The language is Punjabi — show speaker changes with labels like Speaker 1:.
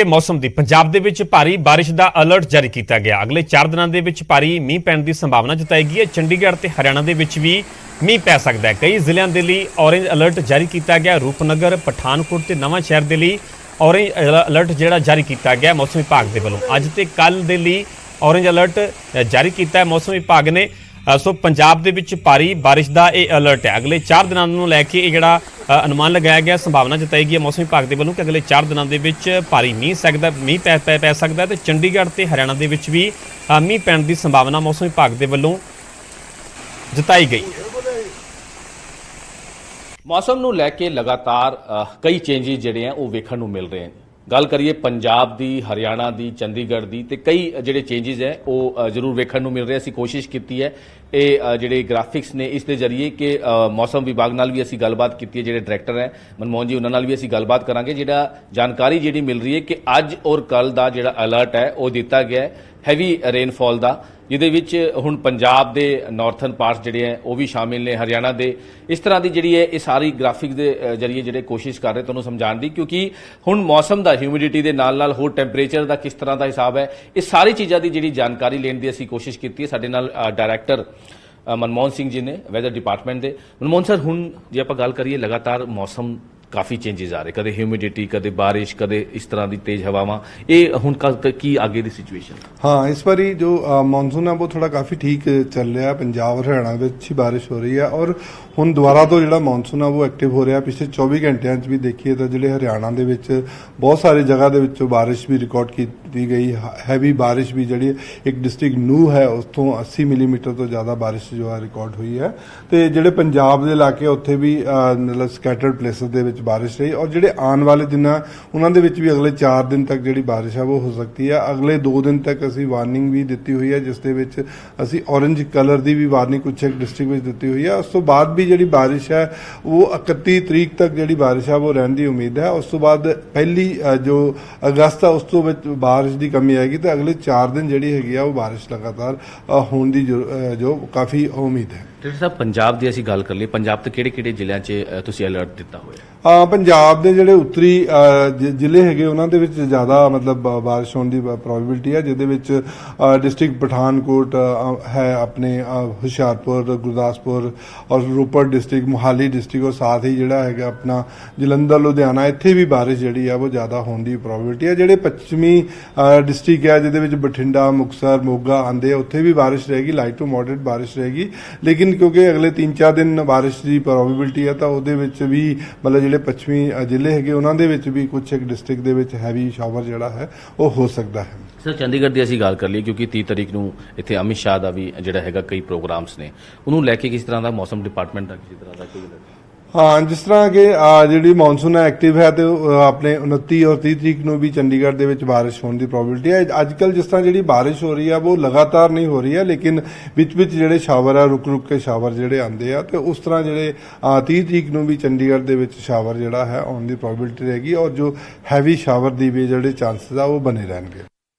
Speaker 1: ਤੇ ਮੌਸਮ ਦੀ। ਪੰਜਾਬ ਦੇ ਵਿੱਚ ਭਾਰੀ ਬਾਰਿਸ਼ ਦਾ ਅਲਰਟ ਜਾਰੀ ਕੀਤਾ ਗਿਆ। ਅਗਲੇ 4 ਦਿਨਾਂ ਦੇ ਵਿੱਚ ਭਾਰੀ ਮੀਂਹ ਪੈਣ ਦੀ ਸੰਭਾਵਨਾ ਜਤਾਈ ਗਈ ਹੈ। ਚੰਡੀਗੜ੍ਹ ਤੇ ਹਰਿਆਣਾ ਦੇ ਵਿੱਚ ਵੀ ਮੀਂਹ ਪੈ ਸਕਦਾ ਹੈ। ਕਈ ਜ਼ਿਲ੍ਹਿਆਂ ਦੇ ਲਈ ਔਰੇਂਜ ਅਲਰਟ ਜਾਰੀ ਕੀਤਾ ਗਿਆ। ਰੂਪਨਗਰ, ਪਠਾਨਕੋਟ ਤੇ ਨਵਾਂ ਸ਼ਹਿਰ ਦੇ ਲਈ ਔਰੇਂਜ ਅਲਰਟ ਜਿਹੜਾ ਜਾਰੀ ਕੀਤਾ ਗਿਆ ਮੌਸਮ ਵਿਭਾਗ ਦੇ ਵੱਲੋਂ। ਅੱਜ ਤੇ ਕੱਲ ਦੇ ਲਈ ਔਰੇਂਜ ਅਲਰਟ ਜਾਰੀ ਕੀਤਾ ਹੈ ਮੌਸਮ ਵਿਭਾਗ ਨੇ। ਸੋ ਪੰਜਾਬ ਦੇ ਵਿੱਚ ਭਾਰੀ ਬਾਰਿਸ਼ ਦਾ ਇਹ ਅਲਰਟ ਹੈ। ਅਗਲੇ 4 ਦਿਨਾਂ ਨੂੰ ਲੈ ਕੇ ਇਹ ਜਿਹੜਾ ਅਨੁਮਾਨ ਲਗਾਇਆ ਗਿਆ, ਸੰਭਾਵਨਾ ਜਤਾਈ ਗਈ ਹੈ ਮੌਸਮ ਵਿਭਾਗ ਦੇ ਵੱਲੋਂ ਕਿ ਅਗਲੇ 4 ਦਿਨਾਂ ਦੇ ਵਿੱਚ ਭਾਰੀ ਮੀਂਹ ਸਕਦਾ, ਮੀਂਹ ਪੈ ਪੈ ਪੈ ਸਕਦਾ ਹੈ ਤੇ ਚੰਡੀਗੜ੍ਹ ਤੇ ਹਰਿਆਣਾ ਦੇ ਵਿੱਚ ਵੀ ਮੀਂਹ ਪੈਣ ਦੀ ਸੰਭਾਵਨਾ ਮੌਸਮ ਵਿਭਾਗ ਦੇ ਵੱਲੋਂ ਜਤਾਈ ਗਈ। ਹੈ
Speaker 2: ਮੌਸਮ ਨੂੰ ਲੈ ਕੇ ਲਗਾਤਾਰ ਕਈ ਚੇਂਜਸ ਜਿਹੜੇ ਆ ਉਹ ਵੇਖਣ ਨੂੰ ਮਿਲ ਰਹੇ ਹਨ ਗੱਲ ਕਰੀਏ ਪੰਜਾਬ ਦੀ, ਹਰਿਆਣਾ ਦੀ, ਚੰਡੀਗੜ੍ਹ ਦੀ, ਤੇ ਕਈ ਜਿਹੜੇ ਚੇਂਜਸ ਹੈ, ਉਹ ਜ਼ਰੂਰ ਵੇਖਣ ਨੂੰ ਮਿਲ ਰਹੇ, ਅਸੀਂ ਕੋਸ਼ਿਸ਼ ਕੀਤੀ ਹੈ। ਇਹ ਜਿਹੜੇ ਗ੍ਰਾਫਿਕਸ ਨੇ, ਇਸ ਦੇ ਜ਼ਰੀਏ ਕਿ ਮੌਸਮ ਵਿਭਾਗ ਨਾਲ ਵੀ ਅਸੀਂ ਗੱਲਬਾਤ ਕੀਤੀ ਹੈ, ਜਿਹੜੇ ਡਾਇਰੈਕਟਰ ਹੈ, ਮਨਮੋਹਨ ਜੀ, ਉਹਨਾਂ ਨਾਲ ਵੀ ਅਸੀਂ ਗੱਲਬਾਤ ਕਰਾਂਗੇ, ਜਿਹੜਾ ਜਾਣਕਾਰੀ ਜਿਹੜੀ ਮਿਲ ਰਹੀ ਹੈ ਕਿ ਅੱਜ ਔਰ ਕੱਲ ਦਾ ਜਿਹੜਾ ਅਲਰਟ ਹੈ, ਉਹ ਦਿੱਤਾ ਗਿਆ ਹੈ। ਹੈਵੀ ਰੇਨਫਾਲ ਦਾ, ਜਿਹਦੇ ਵਿੱਚ ਹੁਣ ਪੰਜਾਬ ਦੇ ਨਾਰਥਰਨ ਪਾਰਟਸ ਜਿਹੜੇ ਹੈ, ਉਹ ਵੀ ਸ਼ਾਮਿਲ ਨੇ, ਹਰਿਆਣਾ ਦੇ। ਇਸ ਤਰ੍ਹਾਂ ਦੀ ਜਿਹੜੀ ਹੈ, ਇਹ ਸਾਰੀ ਗ੍ਰਾਫਿਕ ਦੇ ਜ਼ਰੀਏ ਜਿਹੜੇ ਕੋਸ਼ਿਸ਼ ਕਰ ਰਹੇ, ਤੁਹਾਨੂੰ ਸਮਝਾਉਣ ਦੀ, ਕਿਉਂਕਿ ਹੁਣ ਮੌਸਮ ਦਾ ਹਿਊਮਿਡਿਟੀ ਦੇ ਨਾਲ ਨਾਲ ਹੋਰ ਟੈਂਪਰੇਚਰ ਦਾ ਕਿਸ ਤਰ੍ਹਾਂ ਦਾ ਹਿਸਾਬ ਹੈ, ਇਹ ਸਾਰੀ ਚੀਜ਼ਾਂ ਦੀ ਜਿਹੜੀ ਜਾਣਕਾਰੀ ਲੈਣ ਦੀ ਅਸੀਂ ਕੋਸ਼ਿਸ਼ ਕੀਤੀ ਹੈ, ਸਾਡੇ ਨਾਲ ਡਾਇਰੈਕਟਰ ਮਨਮੋਹਨ ਸਿੰਘ ਜੀ ਨੇ ਵੈਦਰ ਡਿਪਾਰਟਮੈਂਟ ਦੇ। ਮਨਮੋਹਨ ਸਰ ਹੁਣ ਜੇ ਆਪਾਂ ਗੱਲ ਕਰੀਏ ਲਗਾਤਾਰ ਮੌਸਮ ਕਾਫੀ ਚੇਂਜਸ ਆ ਰਹੇ। ਕਦੇ ਹਿਊਮਿਡਿਟੀ ਕਦੇ ਬਾਰਿਸ਼, ਕਦੇ ਇਸ ਤਰ੍ਹਾਂ ਦੀ ਤੇਜ਼ ਹਵਾਵਾਂ। ਇਹ ਹੁਣ ਕੱਲ ਕੀ ਆਗੇ ਦੀ ਸਿਚੁਏਸ਼ਨ
Speaker 3: ਹਾਂ, ਇਸ ਵਾਰੀ ਜੋ ਮੌਨਸੂਨ ਹੈ ਉਹ ਥੋੜਾ ਕਾਫੀ ਠੀਕ ਚੱਲ ਰਿਹਾ। ਪੰਜਾਬ, ਹਰਿਆਣਾ ਵਿੱਚ ਅੱਛੀ ਬਾਰਿਸ਼ ਹੋ ਰਹੀ ਹੈ ਔਰ ਹੁਣ ਦੁਬਾਰਾ ਤੋਂ ਜਿਹੜਾ ਮੌਨਸੂਨ ਆ, ਉਹ ਐਕਟਿਵ ਹੋ ਰਿਹਾ। ਪਿਛਲੇ 24 ਘੰਟਿਆਂ 'ਚ ਵੀ ਦੇਖੀਏ ਤਾਂ ਜਿਹੜੇ ਹਰਿਆਣਾ ਦੇ ਵਿੱਚ ਬਹੁਤ ਸਾਰੇ ਜਗ੍ਹਾ ਦੇ ਵਿੱਚੋਂ ਬਾਰਿਸ਼ ਵੀ ਰਿਕਾਰਡ ਕੀਤੀ ਗਈ। ਹੈਵੀ ਬਾਰਿਸ਼ ਵੀ ਜਿਹੜੀ ਇੱਕ ਡਿਸਟ੍ਰਿਕਟ ਨੂ ਹੈ, ਉਸ ਤੋਂ 80 ਮਿਲੀਮੀਟਰ ਤੋਂ ਜ਼ਿਆਦਾ ਬਾਰਿਸ਼ ਜੋ ਹੈ ਰਿਕਾਰਡ ਹੋਈ ਹੈ। ਤੇ ਜਿਹੜੇ ਪੰਜਾਬ ਦੇ ਇਲਾਕੇ ਉੱਥੇ ਵੀ ਮਤਲਬ ਸਕੈਟਰਡ ਪਲੇਸਸ ਦੇ ਵਿੱਚ ਬਾਰਿਸ਼ ਰਹੀ ਔਰ ਜਿਹੜੇ ਆਉਣ ਵਾਲੇ ਦਿਨਾਂ ਉਹਨਾਂ ਦੇ ਵਿੱਚ ਵੀ ਅਗਲੇ 4 ਦਿਨ ਤੱਕ ਜਿਹੜੀ ਬਾਰਿਸ਼ ਆ, ਉਹ ਹੋ ਸਕਦੀ ਹੈ ਅਗਲੇ 2 ਦਿਨ ਤੱਕ ਅਸੀਂ ਵਾਰਨਿੰਗ ਵੀ ਦਿੱਤੀ ਹੋਈ ਹੈ ਜਿਸ ਦੇ ਵਿੱਚ ਅਸੀਂ ਔਰੇਂਜ ਕਲਰ ਦੀ ਵੀ ਵਾਰਨਿੰਗ ਕੁਛ ਇੱਕ ਡਿਸਟ੍ਰਿਕਟ ਵਿੱਚ ਦਿੱਤੀ ਹੋਈ ਹੈ ਉਸ ਤੋਂ ਬਾਅਦ ਵੀ ਜਿਹੜੀ ਬਾਰਿਸ਼ ਹੈ ਉਹ 31 ਤਰੀਕ ਤੱਕ ਜਿਹੜੀ ਬਾਰਿਸ਼ ਆ, ਉਹ ਰਹਿਣ ਦੀ ਉਮੀਦ ਹੈ ਉਸ ਤੋਂ ਬਾਅਦ ਪਹਿਲੀ ਜੋ ਅਗਸਤ ਆ, ਉਸ ਤੋਂ ਵਿੱਚ ਬਾਰਿਸ਼ ਦੀ ਕਮੀ ਆਏਗੀ ਤੇ ਅਗਲੇ 4 ਦਿਨ ਜਿਹੜੀ ਹੈਗੀ ਆ, ਉਹ ਬਾਰਿਸ਼ ਲਗਾਤਾਰ ਹੋਣ ਦੀ ਜੋ ਕਾਫੀ ਉਮੀਦ ਹੈ।
Speaker 2: ਡਾਕਟਰ ਸਾਹਿਬ ਪੰਜਾਬ ਦੀ ਅਸੀਂ ਗੱਲ ਕਰ ਲਈ ਪੰਜਾਬ ਤੇ ਕਿਹੜੇ ਕਿਹੜੇ ਜ਼ਿਲ੍ਹਿਆਂ 'ਚ ਅ, ਤੁਸੀਂ ਅਲਰਟ ਦਿੱਤਾ ਹੋਇਆ
Speaker 3: ਅ, ਪੰਜਾਬ ਦੇ ਜਿਹੜੇ ਉੱਤਰੀ ਅ, ਜ- ਜ਼ਿਲ੍ਹੇ ਹੈਗੇ ਉਹਨਾਂ ਦੇ ਵਿੱਚ ਜ਼ਿਆਦਾ ਮਤਲਬ ਬ- ਬਾਰਿਸ਼ ਹੋਣ ਦੀ ਪ੍ਰੋਬੇਬਿਲਿਟੀ ਹੈ ਜਿਹਦੇ ਵਿੱਚ ਡਿਸਟ੍ਰਿਕਟ ਪਠਾਨਕੋਟ ਅ, ਹੈ ਆਪਣੇ ਅ, ਹੁਸ਼ਿਆਰਪੁਰ ਗੁਰਦਾਸਪੁਰ ਔਰ ਰੋਪੜ ਡਿਸਟ੍ਰਿਕਟ ਮੁਹਾਲੀ ਡਿਸਟ੍ਰਿਕਟ ਔਰ ਸਾਥ ਹੀ ਜਿਹੜਾ ਹੈਗਾ ਆਪਣਾ ਜਲੰਧਰ ਲੁਧਿਆਣਾ ਇੱਥੇ ਵੀ ਬਾਰਿਸ਼ ਜਿਹੜੀ ਆ ਉਹ ਜ਼ਿਆਦਾ ਹੋਣ ਦੀ ਪ੍ਰੋਬੇਬਿਲਿਟੀ ਹੈ। ਜਿਹੜੇ ਪੱਛਮੀ ਡਿਸਟ੍ਰਿਕਟ ਹੈ ਜਿਹਦੇ ਵਿੱਚ ਬਠਿੰਡਾ ਮੁਕਤਸਰ ਮੋਗਾ ਆਂਦੇ ਆ ਉੱਥੇ ਵੀ ਬਾਰਿਸ਼ ਰਹੇਗੀ ਲਾਈਟ ਟੂ ਮੋਡਰੇਟ ਬਾਰਿਸ਼ ਰਹੇਗੀ। ਲੇਕਿਨ ਕਿਉਂਕਿ ਅਗਲੇ 3-4 ਦਿਨ ਬਾਰਿਸ਼ ਦੀ ਪ੍ਰੋਬੇਬਿਲਿਟੀ ਹੈ ਤਾਂ ਉਹਦੇ ਵਿੱਚ ਵੀ ਮਤਲਬ ਜਿਹੜੇ ਪੱਛਮੀ ਜ਼ਿਲ੍ਹੇ ਹੈਗੇ, ਉਹਨਾਂ ਦੇ ਵਿੱਚ ਵੀ ਕੁਝ ਇੱਕ ਡਿਸਟ੍ਰਿਕਟ ਦੇ ਵਿੱਚ ਹੈਵੀ ਸ਼ਾਵਰ ਜਿਹੜਾ ਹੈ, ਉਹ ਹੋ ਸਕਦਾ ਹੈ
Speaker 2: ਸਰ ਚੰਡੀਗੜ੍ਹ ਦੀ ਅਸੀਂ ਗੱਲ ਕਰ ਲਈ ਕਿਉਂਕਿ 30 ਤਰੀਕ ਨੂੰ ਇੱਥੇ ਅਮਿਤ ਸ਼ਾਹ ਦਾ ਵੀ ਜਿਹੜਾ ਹੈਗਾ ਕਈ ਪ੍ਰੋਗਰਾਮਸ ਨੇ ਉਹਨੂੰ ਲੈ ਕੇ ਕਿਸ ਤਰ੍ਹਾਂ ਦਾ ਮੌਸਮ ਡਿਪਾਰਟਮੈਂਟ ਦਾ, ਕਿਸੇ ਤਰ੍ਹਾਂ ਦਾ ਕੋਈ?
Speaker 3: ਹਾਂ ਜਿਸ ਤਰ੍ਹਾਂ ਕਿ ਅ, ਜਿਹੜੀ ਮੌਨਸੂਨ ਐਕਟਿਵ ਹੈ ਤੇ ਆਪਣੇ 29 ਔਰ 30 ਤਰੀਕ ਨੂੰ ਵੀ ਚੰਡੀਗੜ੍ਹ ਦੇ ਵਿੱਚ ਬਾਰਿਸ਼ ਹੋਣ ਦੀ ਪ੍ਰੋਬੇਬਿਲਿਟੀ ਹੈ। ਅੱਜ ਕੱਲ ਜਿਸ ਤਰ੍ਹਾਂ ਜਿਹੜੀ ਬਾਰਿਸ਼ ਹੋ ਰਹੀ ਹੈ ਉਹ ਲਗਾਤਾਰ ਨਹੀਂ ਹੋ ਰਹੀ ਹੈ ਲੇਕਿਨ ਵਿੱਚ ਵਿੱਚ ਜਿਹੜੇ ਸ਼ਾਵਰ ਆ ਰੁਕ ਰੁਕ ਕੇ ਸ਼ਾਵਰ ਜਿਹੜੇ ਆਉਂਦੇ ਆ ਤੇ ਉਸ ਤਰ੍ਹਾਂ ਜਿਹੜੇ ਅ, 30 ਤਰੀਕ ਨੂੰ ਵੀ ਚੰਡੀਗੜ੍ਹ ਦੇ ਵਿੱਚ ਸ਼ਾਵਰ ਜਿਹੜਾ ਹੈ ਆਉਣ ਦੀ ਪ੍ਰੋਬੇਬਿਲਿਟੀ ਰਹੇਗੀ ਔਰ ਜੋ ਹੈਵੀ ਸ਼ਾਵਰ ਦੀ ਵੀ ਜਿਹੜੇ ਚਾਂਸਸ ਆ ਉਹ ਬਣੇ ਰਹਿਣਗੇ।